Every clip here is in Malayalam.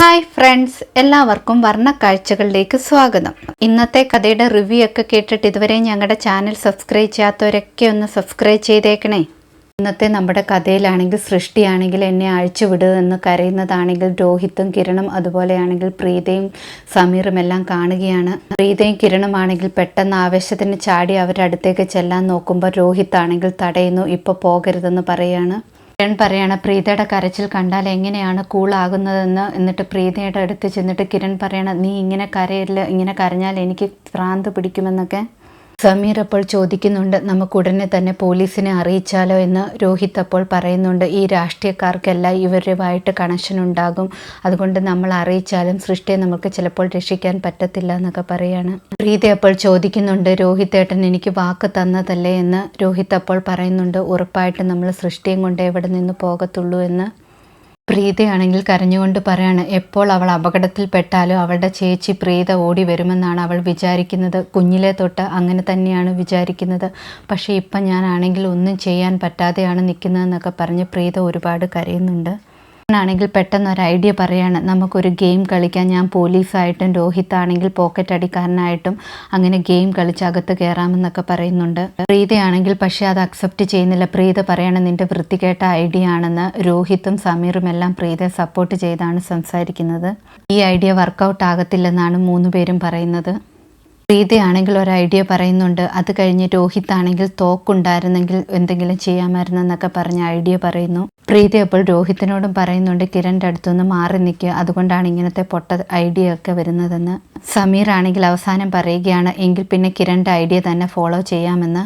ഹായ് ഫ്രണ്ട്സ് എല്ലാവർക്കും വർണ കാഴ്ചകളിലേക്ക് സ്വാഗതം. ഇന്നത്തെ കഥയുടെ റിവ്യൂ ഒക്കെ കേട്ടിട്ട് ഇതുവരെ ഞങ്ങളുടെ ചാനൽ സബ്സ്ക്രൈബ് ചെയ്യാത്തവരൊക്കെ ഒന്ന് സബ്സ്ക്രൈബ് ചെയ്തേക്കണേ. ഇന്നത്തെ നമ്മുടെ കഥയിലാണെങ്കിൽ സൃഷ്ടിയാണെങ്കിൽ എന്നെ അഴിച്ചുവിടുക എന്ന് കരയുന്നതാണെങ്കിൽ രോഹിത്തും കിരണും അതുപോലെയാണെങ്കിൽ പ്രീതയും സമീറും എല്ലാം കാണുകയാണ്. പ്രീതയും കിരണും ആണെങ്കിൽ പെട്ടെന്ന് ആവേശത്തിന് ചാടി അവരുടെ അടുത്തേക്ക് ചെല്ലാൻ നോക്കുമ്പോൾ രോഹിത്താണെങ്കിൽ തടയുന്നു ഇപ്പോൾ പോകരുതെന്ന് പറയാണ്. കിരൺ പറയാണ് പ്രീതയുടെ കരച്ചിൽ കണ്ടാൽ എങ്ങനെയാണ് കൂളാകുന്നതെന്ന്? എന്നിട്ട് പ്രീതയുടെ അടുത്ത് ചെന്നിട്ട് കിരൺ പറയണം നീ ഇങ്ങനെ കരയില്ല ഇങ്ങനെ കരഞ്ഞാൽ എനിക്ക് ഭ്രാന്ത് പിടിക്കുമെന്നൊക്കെ. സമീർ അപ്പോൾ ചോദിക്കുന്നുണ്ട് നമുക്ക് ഉടനെ തന്നെ പോലീസിനെ അറിയിച്ചാലോ? എന്ന് രോഹിത് അപ്പോൾ പറയുന്നുണ്ട് ഈ രാഷ്ട്രീയക്കാർക്കെല്ലാം ഇവരുമായിട്ട് കണക്ഷൻ ഉണ്ടാകും. അതുകൊണ്ട് നമ്മൾ അറിയിച്ചാലും സൃഷ്ടിയെ നമുക്ക് ചിലപ്പോൾ രക്ഷിക്കാൻ പറ്റത്തില്ല എന്നൊക്കെ പറയാണ്. പ്രീതി അപ്പോൾ ചോദിക്കുന്നുണ്ട് രോഹിത് ഏട്ടൻ എനിക്ക് വാക്ക് തന്നതല്ലേ? എന്ന് രോഹിത് അപ്പോൾ പറയുന്നുണ്ട് ഉറപ്പായിട്ട് നമ്മൾ സൃഷ്ടിയും കൊണ്ട് എവിടെ നിന്ന് പോകത്തുള്ളൂ? എന്ന്. പ്രീതയാണെങ്കിൽ കരഞ്ഞുകൊണ്ട് പറയാണ് എപ്പോൾ അവൾ അപകടത്തിൽപ്പെട്ടാലും അവളുടെ ചേച്ചി പ്രീത ഓടി വരുമെന്നാണ് അവൾ വിചാരിക്കുന്നത്. കുഞ്ഞിലെ തൊട്ട് അങ്ങനെ തന്നെയാണ് വിചാരിക്കുന്നത്. പക്ഷേ ഇപ്പം ഞാനാണെങ്കിൽ ഒന്നും ചെയ്യാൻ പറ്റാതെയാണ് നിൽക്കുന്നതെന്നൊക്കെ പറഞ്ഞ് പ്രീത ഒരുപാട് കരയുന്നുണ്ട്. ആണെങ്കിൽ പെട്ടെന്ന് ഒരു ഐഡിയ പറയാണ് നമുക്കൊരു ഗെയിം കളിക്കാൻ ഞാൻ പോലീസായിട്ടും രോഹിത് ആണെങ്കിൽ പോക്കറ്റ് അടിക്കാരനായിട്ടും അങ്ങനെ ഗെയിം കളിച്ച് അകത്ത് കയറാമെന്നൊക്കെ പറയുന്നുണ്ട്. പ്രീതയാണെങ്കിൽ പക്ഷേ അത് അക്സെപ്റ്റ് ചെയ്യുന്നില്ല. പ്രീത പറയണം നിന്റെ വൃത്തികേട്ട ഐഡിയ ആണെന്ന് രോഹിത്തും സമീറും എല്ലാം പ്രീതയെ സപ്പോർട്ട് ചെയ്താണ് സംസാരിക്കുന്നത്. ഈ ഐഡിയ വർക്കൗട്ട് ആകത്തില്ലെന്നാണ് മൂന്നുപേരും പറയുന്നത്. പ്രീതിയാണെങ്കിൽ ഒരു ഐഡിയ പറയുന്നുണ്ട്. അത് കഴിഞ്ഞ് രോഹിത് ആണെങ്കിൽ തോക്കുണ്ടായിരുന്നെങ്കിൽ എന്തെങ്കിലും ചെയ്യാമായിരുന്നെന്നൊക്കെ പറഞ്ഞ ഐഡിയ പറയുന്നു. പ്രീതി അപ്പോൾ രോഹിത്തിനോടും പറയുന്നുണ്ട് കിരണിന്റെ അടുത്തുനിന്ന് മാറി നിൽക്കുക അതുകൊണ്ടാണ് ഇങ്ങനത്തെ പൊട്ട ഐഡിയ ഒക്കെ വരുന്നതെന്ന്. സമീർ ആണെങ്കിൽ അവസാനം പറയുകയാണ് എങ്കിൽ പിന്നെ കിരണിന്റെ ഐഡിയ തന്നെ ഫോളോ ചെയ്യാമെന്ന്.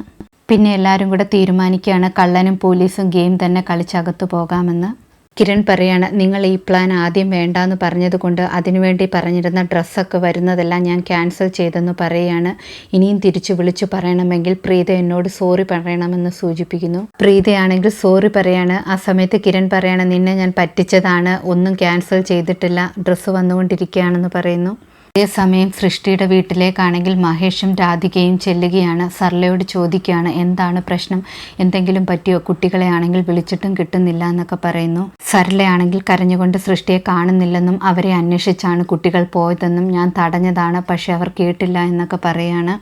പിന്നെ എല്ലാവരും കൂടെ തീരുമാനിക്കുകയാണ് കള്ളനും പോലീസും ഗെയിം തന്നെ കളിച്ചകത്തു പോകാമെന്ന്. കിരൺ പറയാണ് നിങ്ങൾ ഈ പ്ലാൻ ആദ്യം വേണ്ടാന്ന് പറഞ്ഞതുകൊണ്ട് അതിനുവേണ്ടി പറഞ്ഞിരുന്ന ഡ്രസ്സൊക്കെ വരുന്നതെല്ലാം ഞാൻ ക്യാൻസൽ ചെയ്തെന്ന് പറയുകയാണ് ഇനിയും തിരിച്ചു വിളിച്ചു പറയണമെങ്കിൽ പ്രീത എന്നോട് സോറി പറയണമെന്ന് സൂചിപ്പിക്കുന്നു. പ്രീതയാണെങ്കിൽ സോറി പറയാണ് ആ സമയത്ത് കിരൺ പറയാണ് നിന്നെ ഞാൻ പറ്റിച്ചതാണ് ഒന്നും ക്യാൻസൽ ചെയ്തിട്ടില്ല ഡ്രസ്സ് വന്നുകൊണ്ടിരിക്കുകയാണെന്ന് പറയുന്നു. അതേസമയം സൃഷ്ടിയുടെ വീട്ടിലേക്കാണെങ്കിൽ മഹേഷും രാധികയും ചെല്ലുകയാണ്. സർലയോട് ചോദിക്കുകയാണ് എന്താണ് പ്രശ്നം? എന്തെങ്കിലും പറ്റിയോ? കുട്ടികളെ ആണെങ്കിൽ വിളിച്ചിട്ടും കിട്ടുന്നില്ല എന്നൊക്കെ പറയുന്നു. സർലയാണെങ്കിൽ കരഞ്ഞുകൊണ്ട് സൃഷ്ടിയെ കാണുന്നില്ലെന്നും അവരെ അന്വേഷിച്ചാണ് കുട്ടികൾ പോയതെന്നും ഞാൻ തടഞ്ഞതാണ് പക്ഷെ അവർ കേട്ടില്ല എന്നൊക്കെ പറയാണ്.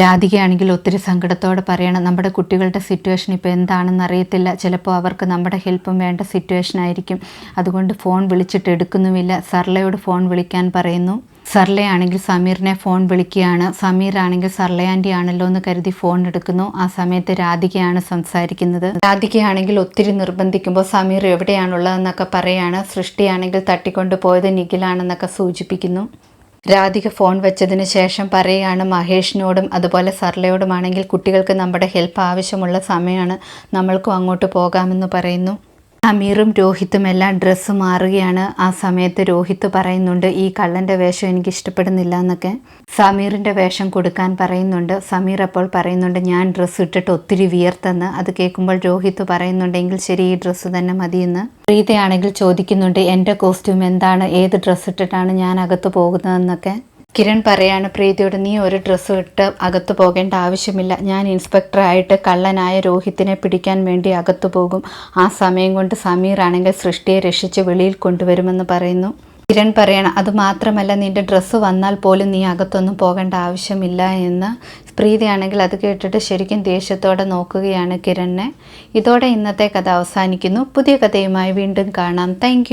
രാധികയാണെങ്കിൽ ഒത്തിരി സങ്കടത്തോടെ പറയണം നമ്മുടെ കുട്ടികളുടെ സിറ്റുവേഷൻ ഇപ്പോൾ എന്താണെന്ന് അറിയത്തില്ല. ചിലപ്പോൾ അവർക്ക് നമ്മുടെ ഹെൽപ്പും വേണ്ട സിറ്റുവേഷൻ ആയിരിക്കും. അതുകൊണ്ട് ഫോൺ വിളിച്ചിട്ട് എടുക്കുന്നുമില്ല. സർലയോട് ഫോൺ വിളിക്കാൻ പറയുന്നു. സർലയാണെങ്കിൽ സമീറിനെ ഫോൺ വിളിക്കുകയാണ്. സമീർ ആണെങ്കിൽ സർലയാന്റെ ആണല്ലോ എന്ന് കരുതി ഫോൺ എടുക്കുന്നു. ആ സമയത്ത് രാധികയാണ് സംസാരിക്കുന്നത്. രാധികയാണെങ്കിൽ ഒത്തിരി നിർബന്ധിക്കുമ്പോൾ സമീർ എവിടെയാണുള്ളതെന്നൊക്കെ പറയാണ്. സൃഷ്ടിയാണെങ്കിൽ തട്ടിക്കൊണ്ട് പോയത് നിഖിലാണെന്നൊക്കെ സൂചിപ്പിക്കുന്നു. രാധിക ഫോൺ വെച്ചതിന് ശേഷം പറയുകയാണ് മഹേഷിനോടും അതുപോലെ സർലയോടുമാണെങ്കിൽ കുട്ടികൾക്ക് നമ്മുടെ ഹെൽപ്പ് ആവശ്യമുള്ള സമയമാണ്. നമ്മൾക്കും അങ്ങോട്ട് പോകാമെന്ന് പറയുന്നു. അമീറും രോഹിത്തും എല്ലാം ഡ്രസ്സ് മാറുകയാണ്. ആ സമയത്ത് രോഹിത്ത് പറയുന്നുണ്ട് ഈ കള്ളന്റെ വേഷം എനിക്ക് ഇഷ്ടപ്പെടുന്നില്ല എന്നൊക്കെ. സമീറിന്റെ വേഷം കൊടുക്കാൻ പറയുന്നുണ്ട്. സമീർ അപ്പോൾ പറയുന്നുണ്ട് ഞാൻ ഡ്രസ്സ് ഇട്ടിട്ട് ഒത്തിരി വിയർത്തെന്ന്. അത് കേൾക്കുമ്പോൾ രോഹിത്ത് പറയുന്നുണ്ടെങ്കിൽ ശരി ഈ ഡ്രസ്സ് തന്നെ മതിയെന്ന്. പ്രീതയാണെങ്കിൽ ചോദിക്കുന്നുണ്ട് എന്റെ കോസ്റ്റ്യൂം എന്താണ്? ഏത് ഡ്രസ്സ് ഇട്ടിട്ടാണ് ഞാൻ അകത്ത് പോകുന്നതെന്നൊക്കെ? കിരൺ പറയാണ് പ്രീതിയോട് നീ ഒരു ഡ്രസ്സ് ഇട്ട് അകത്തു പോകേണ്ട ആവശ്യമില്ല. ഞാൻ ഇൻസ്പെക്ടറായിട്ട് കള്ളനായ രോഹിത്തിനെ പിടിക്കാൻ വേണ്ടി അകത്തു പോകും. ആ സമയം കൊണ്ട് സമീർ ആണെങ്കിൽ സൃഷ്ടിയെ രക്ഷിച്ച് വെളിയിൽ കൊണ്ടുവരുമെന്ന് പറയുന്നു. കിരൺ പറയണം അത് മാത്രമല്ല നിന്റെ ഡ്രസ്സ് വന്നാൽ പോലും നീ അകത്തൊന്നും പോകേണ്ട ആവശ്യമില്ല എന്ന്. പ്രീതിയാണെങ്കിൽ അത് കേട്ടിട്ട് ശരിക്കും ദേഷ്യത്തോടെ നോക്കുകയാണ് കിരണിനെ. ഇതോടെ ഇന്നത്തെ കഥ അവസാനിക്കുന്നു. പുതിയ കഥയുമായി വീണ്ടും കാണാം. താങ്ക്